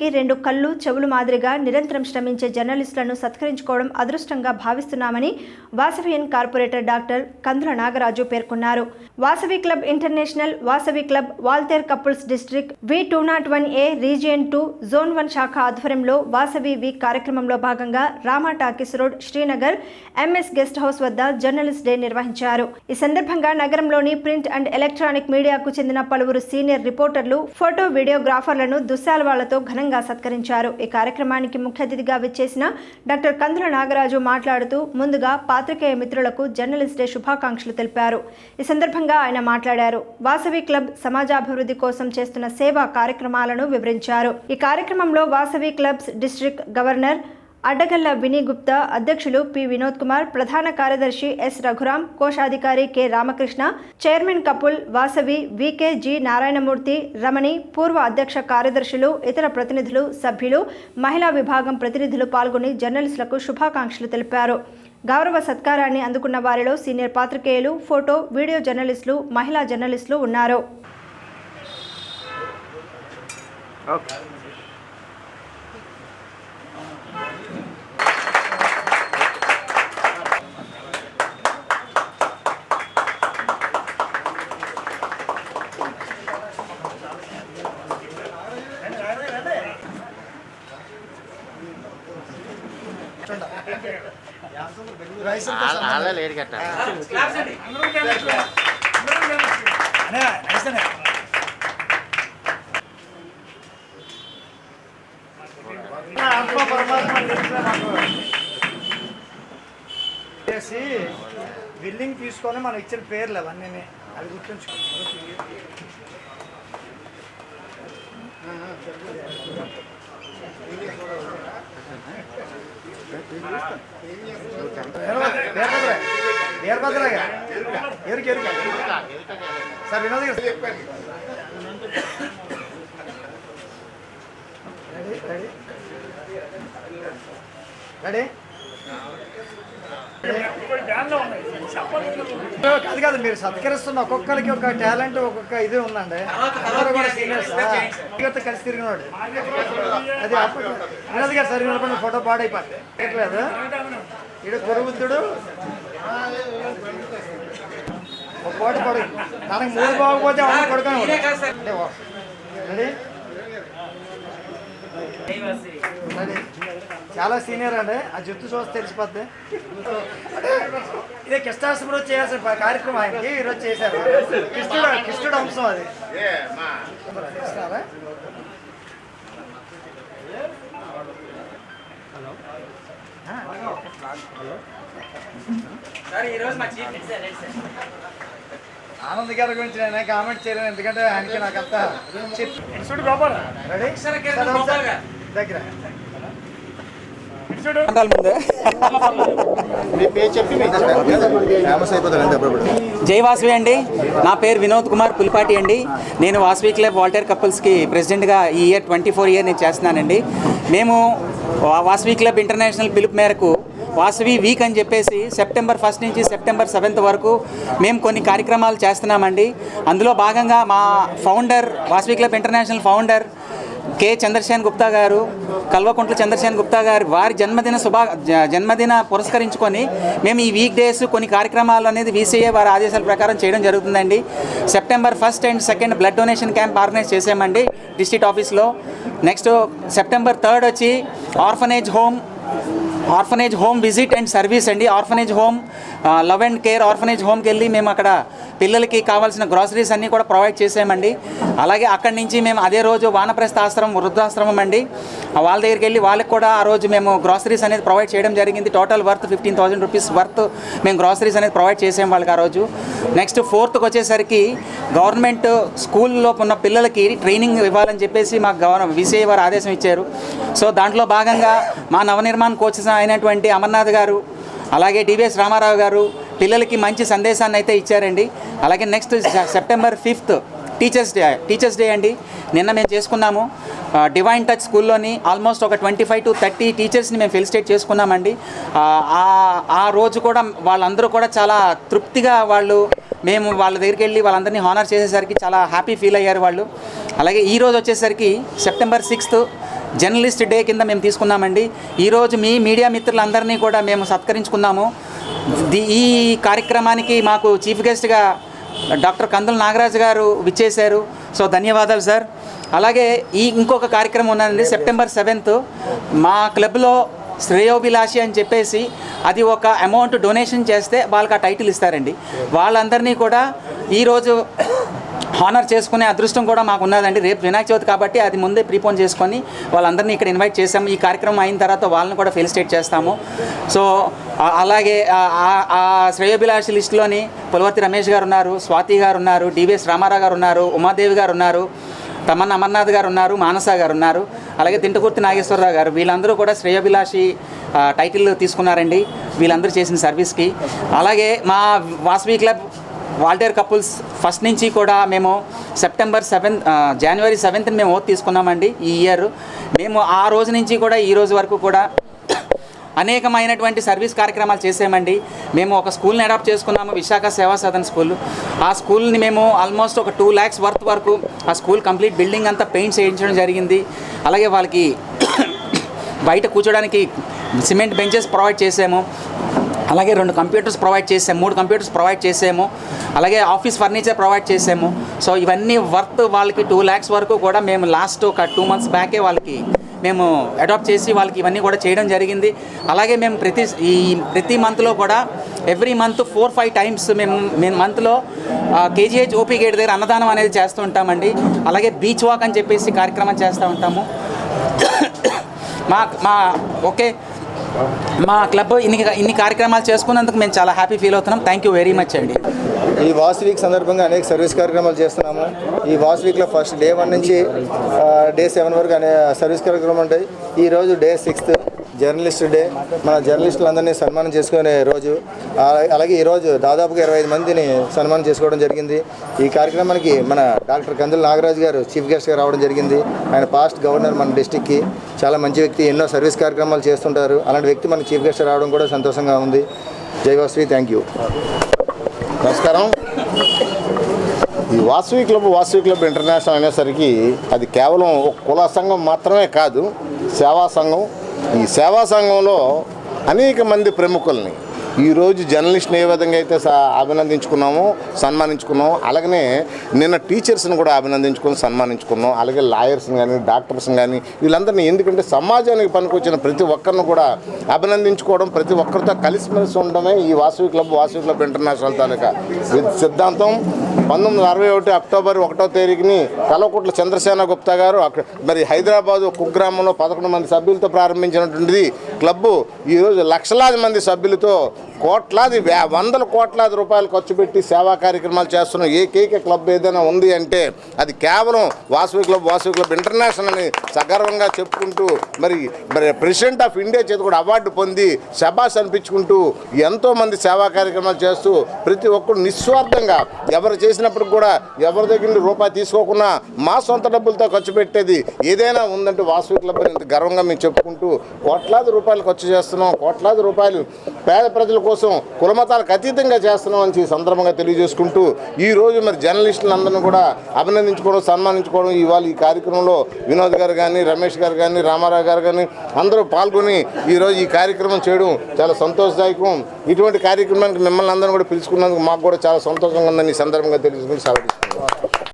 సమాజానికి రెండు కళ్ళు చెవులు మాదిరిగా నిరంతరం శ్రమించే జర్నలిస్టులను సత్కరించుకోవడం అదృష్టంగా భావిస్తున్నామని వాసవియన్ కార్పొరేటర్ డాక్టర్ కందుల నాగరాజు పేర్కొన్నారు. Vasavi club international Vasavi club Waltair couples district V two nought one A region two zone one శాఖ ఆధ్వర్యంలో వాసవి వీక్ కార్యక్రమంలో భాగంగా Rama talkies road Srinagar MS guest house వద్ద జర్నలిస్ట్ డే నిర్వహించారు. ఈ సందర్భంగా నగరంలోని ప్రింట్ అండ్ ఎలక్ట్రానిక్ మీడియాకు చెందిన పలువురు సీనియర్ రిపోర్టర్లు ఫోటో వీడియోగ్రాఫర్లను దుశ్శాలవాళ్ళతో ఘనంగా సత్కరించారు. ఈ కార్యక్రమానికి ముఖ్య అతిథిగా విచ్చేసిన డాక్టర్ కందుల నాగరాజు మాట్లాడుతూ ముందుగా పాత్రికేయ మిత్రులకు జర్నలిస్ట్ డే శుభాకాంక్షలు తెలిపారు. ఈ సందర్భంగా ఆయన మాట్లాడారు. వాసవి క్లబ్ సమాజాభివృద్ధి కోసం చేస్తున్న సేవా కార్యక్రమాలను వివరించారు. ఈ కార్యక్రమంలో Vasavi clubs district governor Addagalla Vini Gupta అధ్యక్షులు పి. వినోద్ కుమార్ ప్రధాన కార్యదర్శి ఎస్. రఘురాం కోశాధికారి K. Ramakrishna chairman couple Vasavi week G. Narayanamurthy Ramani పూర్వ అధ్యక్ష కార్యదర్శులు ఇతర ప్రతినిధులు సభ్యులు మహిళా విభాగం ప్రతినిధులు పాల్గొని జర్నలిస్టులకు శుభాకాంక్షలు తెలిపారు. గౌరవ సత్కారాన్ని అందుకున్న వారిలో సీనియర్ పాత్రికేయులు ఫోటో వీడియో జర్నలిస్టులు మహిళా జర్నలిస్టులు ఉన్నారు. కట్ట చేసి బిల్లింగ్ తీసుకొని మనం ఇచ్చిన పేర్లు అవన్నీ అది గుర్తుంచుకో వీరభద్ర వీరభద్రగా ఎరుకు ఎరుక సార్ వినోద్ గారు రెడీ రెడీ కాదు కాదు మీరు సత్కరిస్తున్న ఒక్కొక్కరికి ఒక టాలెంట్ ఒక్కొక్క ఇది ఉందండి. అందరూ కూడా వ్యక్తిగత కలిసి తిరిగినోడు. అది అప్పుడు వినోద్ గారు సరి నిలబడిన ఫోటో పాడైపోయింది లేదు ఇడు కురుబుద్ధుడు. ఒక కోట పడు. తనకి మూడు బాగపోతే. రెడీ? రెడీ? చాలా సీనియర్ అండి. ఆ జుట్టు చూస్తే తెలిసిపోద్ది. అంటే ఇదే కృష్ణాష్టమి రోజు చేయాల్సిన కార్యక్రమం ఆయనకి ఈరోజు చేశారు. కృష్ణుడు కృష్ణుడు అంశం అది? ఆనంద్ గారి గురించి నేను కామెంట్ చేయలేను. ఎందుకంటే ఆయనకి నాకంత ఇన్స్టిట్యూట్ గోపాల్. రెడీ దగ్గర మీ పేరు చెప్పి మీకు ఫేమస్ అయిపోతారండి అప్పుడప్పుడు జై వాసవి అండి. నా పేరు వినోద్ కుమార్ పులిపాటి అండి. నేను వాసవి క్లబ్ వాల్టర్ కపుల్స్కి ప్రెసిడెంట్గా ఈ ఇయర్ ట్వంటీ ఫోర్ ఇయర్ నేను చేస్తున్నానండి. మేము వాసవి క్లబ్ ఇంటర్నేషనల్ పిలుపు మేరకు వాసవి వీక్ అని చెప్పేసి సెప్టెంబర్ ఫస్ట్ నుంచి సెప్టెంబర్ సెవెంత్ వరకు మేము కొన్ని కార్యక్రమాలు చేస్తున్నామండి. అందులో భాగంగా మా founder Vasavi club international founder K Chandrasen Gupta గారు కల్వకుంట్ల చంద్రశేన్ గుప్తా గారు వారి జన్మదిన శుభా జ- జన్మదిన పురస్కరించుకొని మేము ఈ వీక్ డేస్ కొన్ని కార్యక్రమాలు అనేది వీసీఏ వారి ఆదేశాల ప్రకారం చేయడం జరుగుతుందండి. September first and second blood donation camp organise చేసామండి డిస్ట్రిక్ట్ ఆఫీస్లో నెక్స్ట్ సెప్టెంబర్ థర్డ్ వచ్చి orphanage home orphanage home visit and. Service అండి orphanage home love and care orphanage హోమ్కి వెళ్ళి మేము అక్కడ పిల్లలకి కావాల్సిన గ్రాసరీస్ అన్నీ కూడా ప్రొవైడ్ చేసామండి అలాగే అక్కడి నుంచి మేము అదే రోజు వానప్రస్థ ఆశ్రమం వృద్ధాశ్రమం అండి. వాళ్ళ దగ్గరికి వెళ్ళి వాళ్ళకి కూడా ఆ రోజు మేము గ్రాసరీస్ అనేది ప్రొవైడ్ చేయడం జరిగింది. Total worth fifteen thousand rupees worth మేము గ్రాసరీస్ అనేది ప్రొవైడ్ చేసాం వాళ్ళకి ఆ రోజు. నెక్స్ట్ ఫోర్త్కి వచ్చేసరికి గవర్నమెంట్ స్కూల్లో ఉన్న పిల్లలకి ట్రైనింగ్ ఇవ్వాలని చెప్పేసి మా గవర్న విసిఐ వారు ఆదేశం ఇచ్చారు. సో దాంట్లో భాగంగా మా నవనిర్మాణ కోచ్ అయినటువంటి అమర్నాథ్ గారు అలాగే డివిఎస్ రామారావు గారు పిల్లలకి మంచి సందేశాన్ని అయితే ఇచ్చారండి. అలాగే next September fifth teachers day teachers day అండి. నిన్న మేము చేసుకున్నాము. డివైన్ టచ్ స్కూల్లోని ఆల్మోస్ట్ ఒక ట్వంటీ ఫైవ్ టు థర్టీ టీచర్స్ని మేము ఫెలిసిటేట్ చేసుకున్నామండి. ఆ, ఆ రోజు కూడా వాళ్ళందరూ కూడా చాలా తృప్తిగా వాళ్ళు మేము వాళ్ళ దగ్గరికి వెళ్ళి వాళ్ళందరినీ హానర్ చేసేసరికి చాలా హ్యాపీ ఫీల్ అయ్యారు వాళ్ళు. అలాగే ఈ రోజు వచ్చేసరికి సెప్టెంబర్ సిక్స్త్ జర్నలిస్ట్ డే కింద మేము తీసుకున్నామండి. ఈరోజు మీ మీడియా మిత్రులందరినీ కూడా మేము సత్కరించుకున్నాము. ఈ కార్యక్రమానికి మాకు చీఫ్ గెస్ట్గా డాక్టర్ కందుల నాగరాజు గారు విచ్చేశారు. సో ధన్యవాదాలు సార్. అలాగే ఈ ఇంకొక కార్యక్రమం ఉన్నదండి సెప్టెంబర్ సెవెంత్. మా క్లబ్లో శ్రేయోభిలాషి అని చెప్పేసి అది ఒక అమౌంట్ డొనేషన్ చేస్తే వాళ్ళకి ఆ టైటిల్ ఇస్తారండి. వాళ్ళందరినీ కూడా ఈరోజు హానర్ చేసుకునే అదృష్టం కూడా మాకు ఉన్నదండి రేపు వినాయక చవితి కాబట్టి అది ముందే ప్రీపోన్ చేసుకొని వాళ్ళందరినీ ఇక్కడ ఇన్వైట్ చేసాము ఈ కార్యక్రమం అయిన తర్వాత వాళ్ళని కూడా ఫెలిసిటేట్ చేస్తాము. సో అలాగే ఆ- ఆ- శ్రేయోభిలాషి లిస్టులోని పులవర్తి రమేష్ గారు ఉన్నారు స్వాతి గారు ఉన్నారు డివిఎస్ రామారావు గారు ఉన్నారు ఉమాదేవి గారు ఉన్నారు తమన్ అమర్నాథ్ గారు ఉన్నారు మానస గారు ఉన్నారు అలాగే తింటకుర్తి నాగేశ్వరరావు గారు. వీళ్ళందరూ కూడా శ్రేయోభిలాషి టైటిల్ తీసుకున్నారండి. వీళ్ళందరూ చేసిన సర్వీస్కి అలాగే మా Vasavi club Waltair couples first నుంచి కూడా మేము సెప్టెంబర్ సెవెంత్ జనవరి సెవెంత్ మేము ఓత్ తీసుకున్నామండి ఈ ఇయర్. మేము ఆ రోజు నుంచి కూడా ఈ రోజు వరకు కూడా అనేకమైనటువంటి సర్వీస్ కార్యక్రమాలు చేసామండి. మేము ఒక స్కూల్ని అడాప్ట్ చేసుకున్నాము విశాఖ సేవా సదన్ స్కూల్. ఆ స్కూల్ని మేము ఆల్మోస్ట్ ఒక టూ ల్యాక్స్ వర్త్ వరకు ఆ స్కూల్ కంప్లీట్ బిల్డింగ్ అంతా పెయింట్ చేయించడం జరిగింది. అలాగే వాళ్ళకి బయట కూర్చోడానికి సిమెంట్ బెంచెస్ ప్రొవైడ్ చేసాము. అలాగే రెండు కంప్యూటర్స్ ప్రొవైడ్ చేసాము మూడు కంప్యూటర్స్ ప్రొవైడ్ చేసాము అలాగే ఆఫీస్ ఫర్నిచర్ ప్రొవైడ్ చేసాము. సో ఇవన్నీ వర్త్ వాళ్ళకి టూ ల్యాక్స్ వరకు కూడా మేము లాస్ట్ ఒక టూ మంత్స్ బ్యాకే వాళ్ళకి మేము అడాప్ట్ చేసి వాళ్ళకి ఇవన్నీ కూడా చేయడం జరిగింది. అలాగే మేము ప్రతి ఈ ప్రతి మంత్లో కూడా every month four five times మేము మేము మంత్లో కేజీహెచ్ ఓపీ గేట్ దగ్గర అన్నదానం అనేది చేస్తూ ఉంటామండి. అలాగే బీచ్ వాక్ అని చెప్పేసి కార్యక్రమం చేస్తూ ఉంటాము. మా మా ఓకే. మా క్లబ్ ఇన్ని ఇన్ని కార్యక్రమాలు చేసుకున్నందుకు మేము చాలా హ్యాపీ ఫీల్ అవుతున్నాం. థ్యాంక్ యూ వెరీ మచ్ అండి. ఈ వాస్ వీక్ సందర్భంగా అనేక సర్వీస్ కార్యక్రమాలు చేస్తున్నాము. ఈ వాస్ వీక్లో ఫస్ట్ డే వన్ నుంచి డే సెవెన్ వరకు అనే సర్వీస్ కార్యక్రమం ఉంటాయి. ఈ రోజు డే సిక్స్త్ జర్నలిస్ట్ డే. మన జర్నలిస్టులందరినీ సన్మానం చేసుకునే రోజు. అలాగే ఈరోజు దాదాపుగా ఇరవై ఐదు మందిని సన్మానం చేసుకోవడం జరిగింది. ఈ కార్యక్రమానికి మన డాక్టర్ కందుల నాగరాజు గారు చీఫ్ గెస్ట్గా రావడం జరిగింది. ఆయన పాస్ట్ గవర్నర్ మన డిస్టిక్కి. చాలా మంచి వ్యక్తి. ఎన్నో సర్వీస్ కార్యక్రమాలు చేస్తుంటారు. అలాంటి వ్యక్తి మన చీఫ్ గెస్ట్ రావడం కూడా సంతోషంగా ఉంది. జై థ్యాంక్ యూ. నమస్కారం. ఈ Vasavi club Vasavi club international అనేసరికి అది కేవలం ఒక కుల సంఘం మాత్రమే కాదు సేవా సంఘం ఈ సేవా సంఘంలో అనేక మంది ప్రముఖుల్ని ఈరోజు జర్నలిస్ట్ని ఏ విధంగా అయితే స- అభినందించుకున్నామో సన్మానించుకున్నామో అలాగనే నిన్న టీచర్స్ని కూడా అభినందించుకొని సన్మానించుకున్నాం అలాగే లాయర్స్ని కానీ డాక్టర్స్ని కానీ వీళ్ళందరినీ ఎందుకంటే సమాజానికి పనికొచ్చిన ప్రతి ఒక్కరిని కూడా అభినందించుకోవడం ప్రతి ఒక్కరితో కలిసిమెలిసి ఉండడమే ఈ Vasavi club Vasavi club international తాలూకా సిద్ధాంతం. పంతొమ్మిది అరవై ఒకటి అక్టోబర్ ఒకటో తేదీని కలవకుట్ల చంద్రసేన గుప్తా గారు అక్కడ మరి హైదరాబాదు కుగ్రామంలో పదకొండు మంది సభ్యులతో ప్రారంభించినటువంటిది. క్లబ్బు ఈరోజు లక్షలాది మంది సభ్యులతో కోట్లాది వందల కోట్లాది రూపాయలు ఖర్చు పెట్టి సేవా కార్యక్రమాలు చేస్తున్న ఏకైక క్లబ్ ఏదైనా ఉంది అంటే అది కేవలం Vasavi club Vasavi club international అని సగర్వంగా చెప్పుకుంటూ మరి మరి ప్రెసిడెంట్ ఆఫ్ ఇండియా చేతి కూడా అవార్డు పొంది శబాస్ అనిపించుకుంటూ ఎంతోమంది సేవా కార్యక్రమాలు చేస్తూ ప్రతి ఒక్కరు నిస్వార్థంగా ఎవరు చేసినప్పుడు కూడా ఎవరి దగ్గర నుండి రూపాయి తీసుకోకుండా మా సొంత డబ్బులతో ఖర్చు పెట్టేది ఏదైనా ఉందంటే వాసవి క్లబ్ అని ఇంత గర్వంగా మేము చెప్పుకుంటూ కోట్లాది రూపాయలు ఖర్చు చేస్తున్నాం కోట్లాది రూపాయలు పేద ప్రజలు కోసం కులమతాలకు అతీతంగా చేస్తున్నాం అని సందర్భంగా తెలియజేసుకుంటూ ఈ రోజు మరి జర్నలిస్టులందరినీ కూడా అభినందించుకోవడం సన్మానించుకోవడం ఇవాళ ఈ కార్యక్రమంలో వినోద్ గారు కానీ రమేష్ గారు కానీ రామారావు గారు కానీ అందరూ పాల్గొని ఈరోజు ఈ కార్యక్రమం చేయడం చాలా సంతోషదాయకం. ఇటువంటి కార్యక్రమానికి మిమ్మల్ని అందరినీ కూడా పిలుచుకున్నందుకు మాకు కూడా చాలా సంతోషంగా ఉందని ఈ సందర్భంగా తెలుసుకుని సెలవు